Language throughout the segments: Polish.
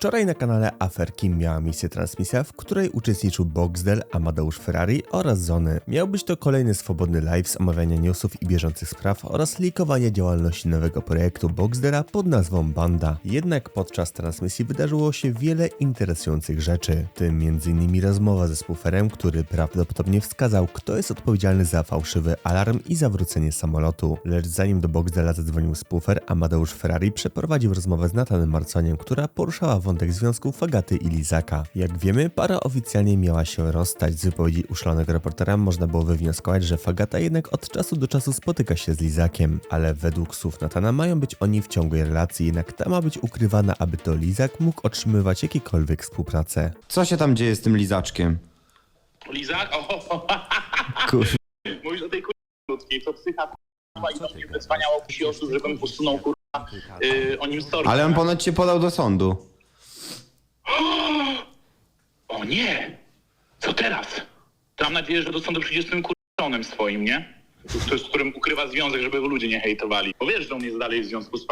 Wczoraj na kanale Aferki miała miejsce transmisja, w której uczestniczył Boxdel, Amadeusz Ferrari oraz Zony. Miał być to kolejny swobodny live z omawiania newsów i bieżących spraw oraz likowania działalności nowego projektu Boxdela pod nazwą Banda. Jednak podczas transmisji wydarzyło się wiele interesujących rzeczy, w tym m.in. rozmowa ze spooferem, który prawdopodobnie wskazał, kto jest odpowiedzialny za fałszywy alarm i zawrócenie samolotu. Lecz zanim do Boxdela zadzwonił spoofer, Amadeusz Ferrari przeprowadził rozmowę z Natanem Marconiem, która poruszała wątek związku Fagaty i Lizaka. Jak wiemy, para oficjalnie miała się rozstać. Z wypowiedzi uszlonego reportera można było wywnioskować, że Fagata jednak od czasu do czasu spotyka się z Lizakiem, ale według słów Natana mają być oni w ciągłej relacji, jednak ta ma być ukrywana, aby to Lizak mógł otrzymywać jakiekolwiek współpracę. Co się tam dzieje z tym lizaczkiem? Lizak? O, Kur... mówisz o tej kurwa ludzkiej, co psycha kurwa i do mnie osób, żebym usunął kurwa yy, o nim story. Ale on ponoć cię podał do sądu. O nie! Co teraz? Mam nadzieję, że do sądu przyjdzie z tym kurwa swoim, nie? Z którym ukrywa związek, żeby ludzie nie hejtowali. Bo wiesz, że on jest dalej w związku z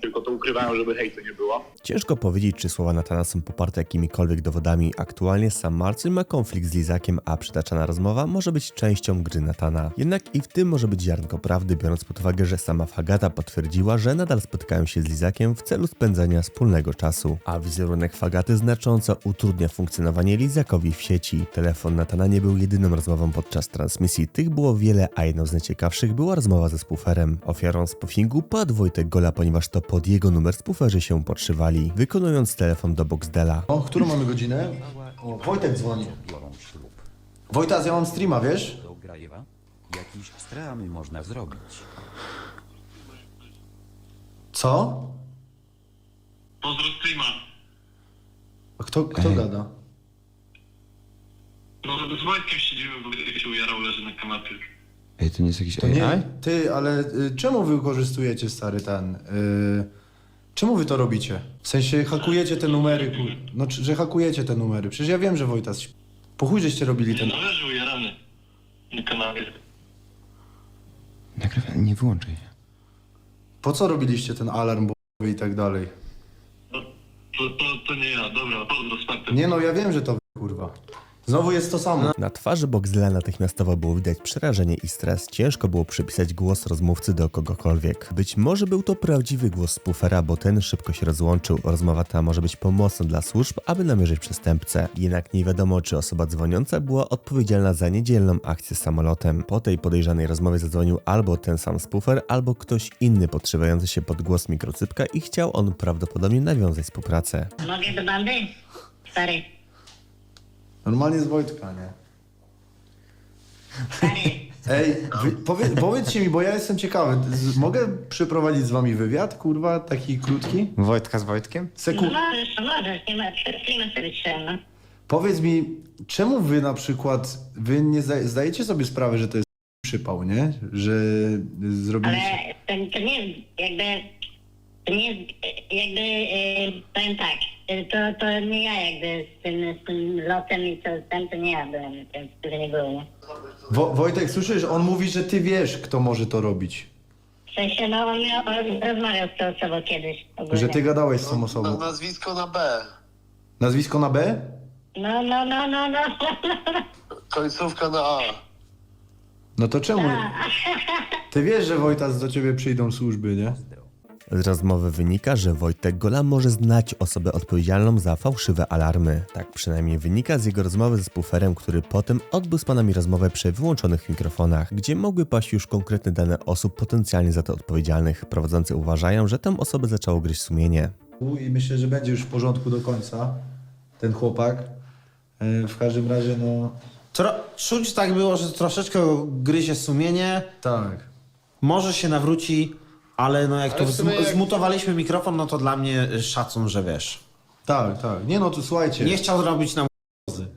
tylko to ukrywają, żeby hejtu nie było. Ciężko powiedzieć, czy słowa Natana są poparte jakimikolwiek dowodami. Aktualnie sam Marcin ma konflikt z Lizakiem, a przytaczana rozmowa może być częścią gry Natana. Jednak i w tym może być ziarnko prawdy, biorąc pod uwagę, że sama Fagata potwierdziła, że nadal spotykają się z Lizakiem w celu spędzania wspólnego czasu. A wizerunek Fagaty znacząco utrudnia funkcjonowanie Lizakowi w sieci. Telefon Natana nie był jedyną rozmową podczas transmisji, tych było wiele, a jedną z najciekawszych była rozmowa ze spooferem. Ofiarą spoofingu padł Wojtek Gola, ponieważ to pod jego numer spooferzy się podszywali, wykonując telefon do Boxdela. O, którą mamy godzinę? O, Wojtek dzwoni. Wojtas, ja mam streama, wiesz? do Grajewa jakiś streamy można zrobić. Co? Pozdro streama. A kto, kto gada? No z Wojtkiem siedzimy, bo się ujarał, leży na kanapie. Ej, to nie jest jakiś To AI? nie, ty, ale y, czemu wy wykorzystujecie stary ten? Y, czemu wy to robicie? W sensie hakujecie te numery, kur... No, czy- że hakujecie te numery. Przecież ja wiem, że Wojtas... śpi. Po chuj żeście robili ten... No leży ujarany na. Nagrywa, nie wyłączaj się. Po co robiliście ten alarm bo i tak dalej? To, to, to nie ja, dobra, z faktem. Nie no, ja wiem, że to wy, kurwa. Znowu jest to samo. Na twarzy Boxdela natychmiastowo było widać przerażenie i stres. Ciężko było przypisać głos rozmówcy do kogokolwiek. Być może był to prawdziwy głos spoofera, bo ten szybko się rozłączył. Rozmowa ta może być pomocna dla służb, aby namierzyć przestępcę. Jednak nie wiadomo, czy osoba dzwoniąca była odpowiedzialna za niedzielną akcję z samolotem. Po tej podejrzanej rozmowie zadzwonił albo ten sam spoofer, albo ktoś inny podszywający się pod głos mikrocypka i chciał on prawdopodobnie nawiązać współpracę. Mogę do bandy? Stary, Normalnie z Wojtka, nie? stary. Ej, wy, powie, powiedzcie mi, bo ja jestem ciekawy. Z, mogę przeprowadzić z wami wywiad, kurwa, taki krótki? Wojtka z Wojtkiem? Sekund. Możesz, możesz, nie ma, streamem sobie trzeba, no. Powiedz mi, czemu wy na przykład, wy nie zda, zdajecie sobie sprawę, że to jest przypał, nie? Że zrobiliście... Ale to, to nie jest jakby, to nie jest e, jakby, e, powiem tak, to, to nie ja jakby z tym, z tym lotem i co tam, to nie ja byłem, tyle nie było, nie? Wo, Wojtek, słyszysz? On mówi, że ty wiesz, kto może to robić. W sensie, no on, miał, on rozmawiał z tą osobą kiedyś. Ogólnie. Że ty gadałeś z tą Na, osobą. nazwisko na B. Nazwisko na B? No, no, no, no, no. Końcówka na A. No to czemu? Ty wiesz, że Wojtas do ciebie przyjdą służby, nie? Z rozmowy wynika, że Wojtek Gola może znać osobę odpowiedzialną za fałszywe alarmy. Tak przynajmniej wynika z jego rozmowy ze spooferem, który potem odbył z panami rozmowę przy wyłączonych mikrofonach, gdzie mogły paść już konkretne dane osób potencjalnie za to odpowiedzialnych. Prowadzący uważają, że tą osobę zaczęło gryźć sumienie. I myślę, że będzie już w porządku do końca ten chłopak. E, W każdym razie, no... Tro, czuć tak było, że troszeczkę gryzie sumienie, Tak. może się nawróci, ale no jak Ale to w sumie zmu- jak- zmutowaliśmy mikrofon, no to dla mnie szacun, że wiesz. Tak, tak. Nie no, to słuchajcie. Nie chciał zrobić nam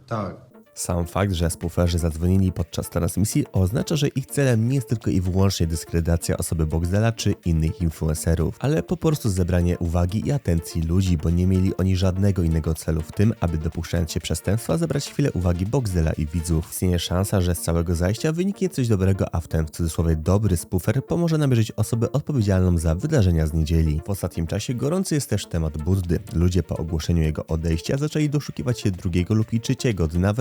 Tak. Sam fakt, że spooferzy zadzwonili podczas transmisji oznacza, że ich celem nie jest tylko i wyłącznie dyskredytacja osoby Boxdela czy innych influencerów, ale po prostu zebranie uwagi i atencji ludzi, bo nie mieli oni żadnego innego celu w tym, aby dopuszczając się przestępstwa zebrać chwilę uwagi Boxdela i widzów. Istnieje szansa, że z całego zajścia wyniknie coś dobrego, a w ten w cudzysłowie dobry spoofer pomoże namierzyć osobę odpowiedzialną za wydarzenia z niedzieli. W ostatnim czasie gorący jest też temat Buddy. Ludzie po ogłoszeniu jego odejścia zaczęli doszukiwać się drugiego lub i trzeciego dnia w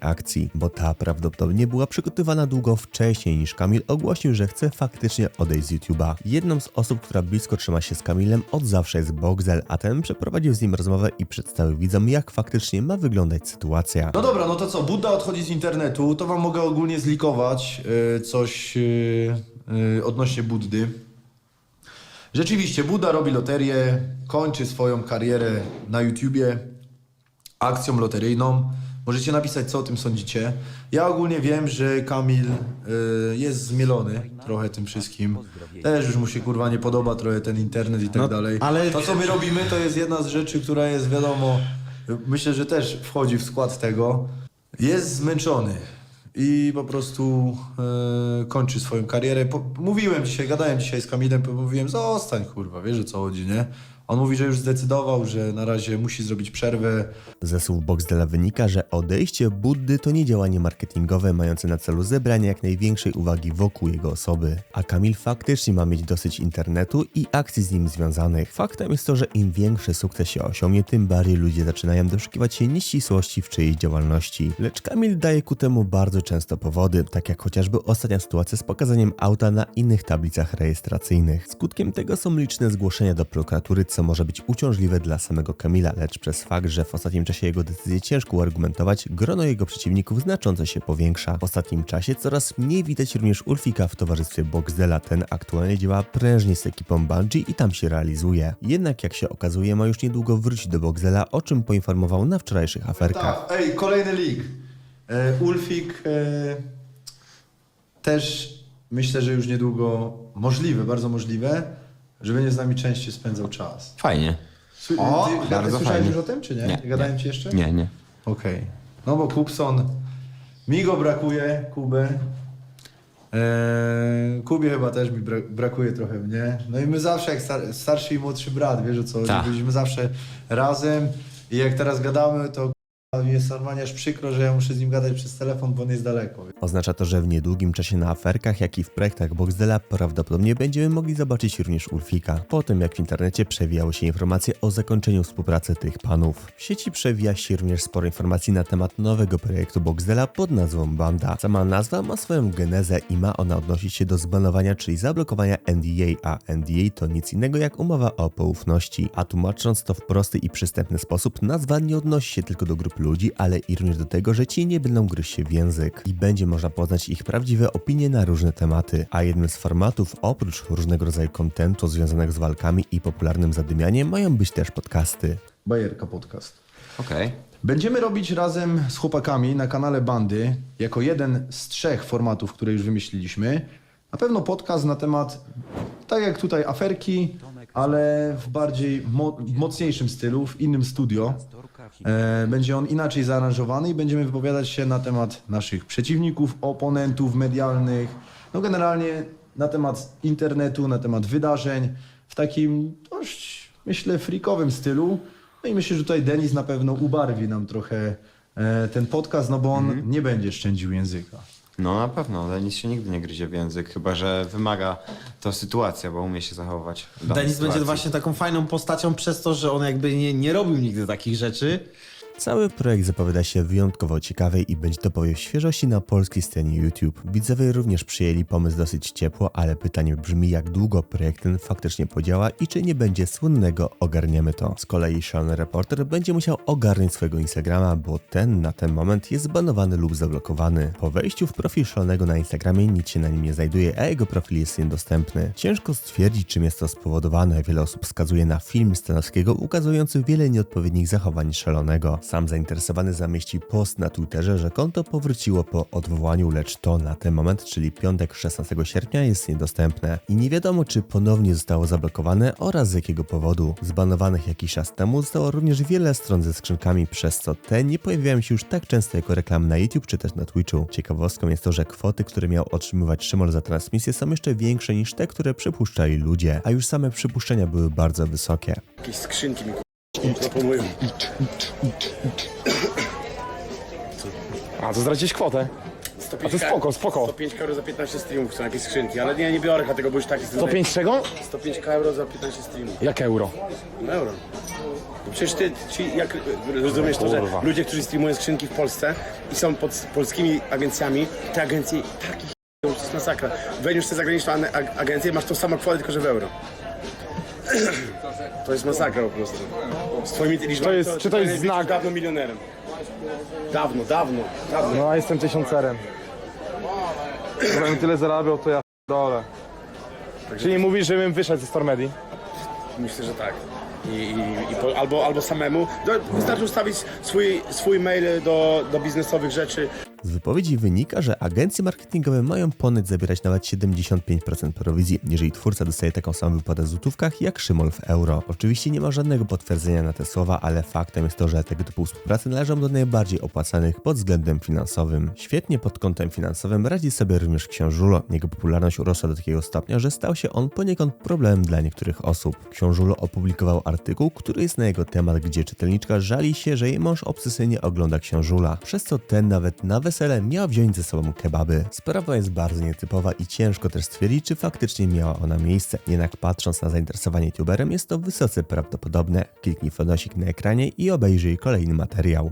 akcji, bo ta prawdopodobnie była przygotowana długo wcześniej niż Kamil ogłosił, że chce faktycznie odejść z YouTube'a. Jedną z osób, która blisko trzyma się z Kamilem od zawsze jest Boxel, a ten przeprowadził z nim rozmowę i przedstawił widzom, jak faktycznie ma wyglądać sytuacja. No dobra, no to co, Buddha odchodzi z internetu, to wam mogę ogólnie zlikować y, coś y, y, odnośnie Buddy. Rzeczywiście, Buddha robi loterię, kończy swoją karierę na YouTubie akcją loteryjną. Możecie napisać, co o tym sądzicie. Ja ogólnie wiem, że Kamil y, jest zmielony trochę tym wszystkim. Też już mu się kurwa nie podoba trochę ten internet i tak No, dalej. ale- To, co my robimy, to jest jedna z rzeczy, która jest wiadomo, myślę, że też wchodzi w skład tego. Jest zmęczony i po prostu e, kończy swoją karierę. Po, mówiłem dzisiaj, gadałem dzisiaj z Kamilem, mówiłem, zostań kurwa, wiesz o co chodzi, nie? On mówi, że już zdecydował, że na razie musi zrobić przerwę. Ze słów Boxdela wynika, że odejście Buddy to nie działanie marketingowe mające na celu zebranie jak największej uwagi wokół jego osoby, a Kamil faktycznie ma mieć dosyć internetu i akcji z nim związanych. Faktem jest to, że im większy sukces się osiągnie, tym bardziej ludzie zaczynają doszukiwać się nieścisłości w czyjejś działalności. Lecz Kamil daje ku temu bardzo często powody, tak jak chociażby ostatnia sytuacja z pokazaniem auta na innych tablicach rejestracyjnych. Skutkiem tego są liczne zgłoszenia do prokuratury, co może być uciążliwe dla samego Kamila, lecz przez fakt, że w ostatnim czasie jego decyzje ciężko uargumentować, grono jego przeciwników znacząco się powiększa. W ostatnim czasie coraz mniej widać również Ulfika w towarzystwie Boxdela. Ten aktualnie działa prężnie z ekipą Bungie i tam się realizuje. Jednak jak się okazuje, ma już niedługo wrócić do Boxdela, o czym poinformował na wczorajszych aferkach. Tak, ej, kolejny leak. E, Ulfik e, też myślę, że już niedługo możliwe, bardzo możliwe, że będzie z nami częściej spędzał czas. Fajnie. Sły- O, ty, bardzo słyszałeś fajnie. już o tym, czy nie? Nie, Gadałem ci jeszcze? Nie, nie. Okej. No bo Kupson, mi go brakuje, Kubę. Eee, Kubie chyba też mi bra- brakuje trochę mnie. No i my zawsze jak star- starszy i młodszy brat, wiesz o co chodzi, Tak. byliśmy zawsze razem i jak teraz gadamy, to mi jest normalnie aż przykro, że ja muszę z nim gadać przez telefon, bo on jest daleko. Oznacza to, że w niedługim czasie na aferkach, jak i w projektach Boxdela prawdopodobnie będziemy mogli zobaczyć również Ulfika. Po tym jak w internecie przewijały się informacje o zakończeniu współpracy tych panów. W sieci przewija się również sporo informacji na temat nowego projektu Boxdela pod nazwą Banda. Sama nazwa ma swoją genezę i ma ona odnosić się do zbanowania, czyli zablokowania NDA, a NDA to nic innego jak umowa o poufności. A tłumacząc to w prosty i przystępny sposób, nazwa nie odnosi się tylko do grup ludzi, ale i również do tego, że ci nie będą gryźć się w język i będzie można poznać ich prawdziwe opinie na różne tematy. A jednym z formatów, oprócz różnego rodzaju kontentu związanego z walkami i popularnym zadymianiem, mają być też podcasty. Bajerka Podcast. Okej. Będziemy robić razem z chłopakami na kanale Bandy, jako jeden z trzech formatów, które już wymyśliliśmy, na pewno podcast na temat, tak jak tutaj, aferki, ale w bardziej mo mocniejszym stylu, w innym studio. E, będzie on inaczej zaaranżowany i będziemy wypowiadać się na temat naszych przeciwników, oponentów medialnych, no generalnie na temat internetu, na temat wydarzeń, w takim dość, myślę, frikowym stylu. No i myślę, że tutaj Denis na pewno ubarwi nam trochę e, ten podcast, no bo on nie będzie szczędził języka. No na pewno, ale nic się nigdy nie gryzie w język, chyba że wymaga to sytuacja, bo umie się zachować. w danej Denis będzie sytuacji. właśnie taką fajną postacią przez to, że on jakby nie, nie robił nigdy takich rzeczy. Cały projekt zapowiada się wyjątkowo ciekawej i będzie to powiew świeżości na polskiej scenie YouTube. Widzowie również przyjęli pomysł dosyć ciepło, ale pytanie brzmi, jak długo projekt ten faktycznie podziała i czy nie będzie słynnego ogarniemy to. Z kolei szalony reporter będzie musiał ogarnąć swojego Instagrama, bo ten na ten moment jest zbanowany lub zablokowany. Po wejściu w profil szalonego na Instagramie nic się na nim nie znajduje, a jego profil jest niedostępny. Ciężko stwierdzić, czym jest to spowodowane. Wiele osób wskazuje na film Stanowskiego ukazujący wiele nieodpowiednich zachowań szalonego. Sam zainteresowany zamieścił post na Twitterze, że konto powróciło po odwołaniu, lecz to na ten moment, czyli piątek 16 sierpnia jest niedostępne i nie wiadomo czy ponownie zostało zablokowane oraz z jakiego powodu. Zbanowanych jakiś czas temu zostało również wiele stron ze skrzynkami, przez co te nie pojawiają się już tak często jako reklamy na YouTube czy też na Twitchu. Ciekawostką jest to, że kwoty, które miał otrzymywać Szymon za transmisję są jeszcze większe niż te, które przypuszczali ludzie, a już same przypuszczenia były bardzo wysokie. Jakieś skrzynki mi proponują. A, to zdradzić kwotę. 105 A to spoko, spoko. 105 euro za 15 streamów są jakieś skrzynki, ale nie, nie biorę tego, bo już tak jest. 105 czego? 105 euro za 15 streamów. Jak euro? No euro. No przecież ty, ci, jak rozumiesz to, że Kurwa. ludzie, którzy streamują skrzynki w Polsce i są pod polskimi agencjami, te agencje takich to jest masakra. Weźmiesz te zagraniczne ane- ag- agencje, masz tą samą kwotę, tylko że w euro. To jest masakra po prostu. Z twoimi liczbami To jest- czy to jest powinieneś być znak? Dawno milionerem. Dawno, dawno, dawno. No, a jestem tysiącerem. Gdybym tyle zarabiał, to ja dole. Czyli mówisz, żebym wyszedł ze Stormedi? Myślę, że tak. I, i, i po, albo, albo samemu. Wystarczy ustawić swój, swój mail do, do biznesowych rzeczy. Z wypowiedzi wynika, że agencje marketingowe mają ponoć zabierać nawet 75% prowizji, jeżeli twórca dostaje taką samą wypłatę w złotówkach jak Szymol w euro. Oczywiście nie ma żadnego potwierdzenia na te słowa, ale faktem jest to, że tego typu współprace należą do najbardziej opłacanych pod względem finansowym. Świetnie pod kątem finansowym radzi sobie również Książulo. Jego popularność urosła do takiego stopnia, że stał się on poniekąd problemem dla niektórych osób. Książulo opublikował artykuł, który jest na jego temat, gdzie czytelniczka żali się, że jej mąż obsesyjnie ogląda Książula, przez co ten nawet na wesele miał wziąć ze sobą kebaby. Sprawa jest bardzo nietypowa i ciężko też stwierdzić, czy faktycznie miała ona miejsce. Jednak patrząc na zainteresowanie youtuberem, jest to wysoce prawdopodobne. Kliknij w odnosik na ekranie i obejrzyj kolejny materiał.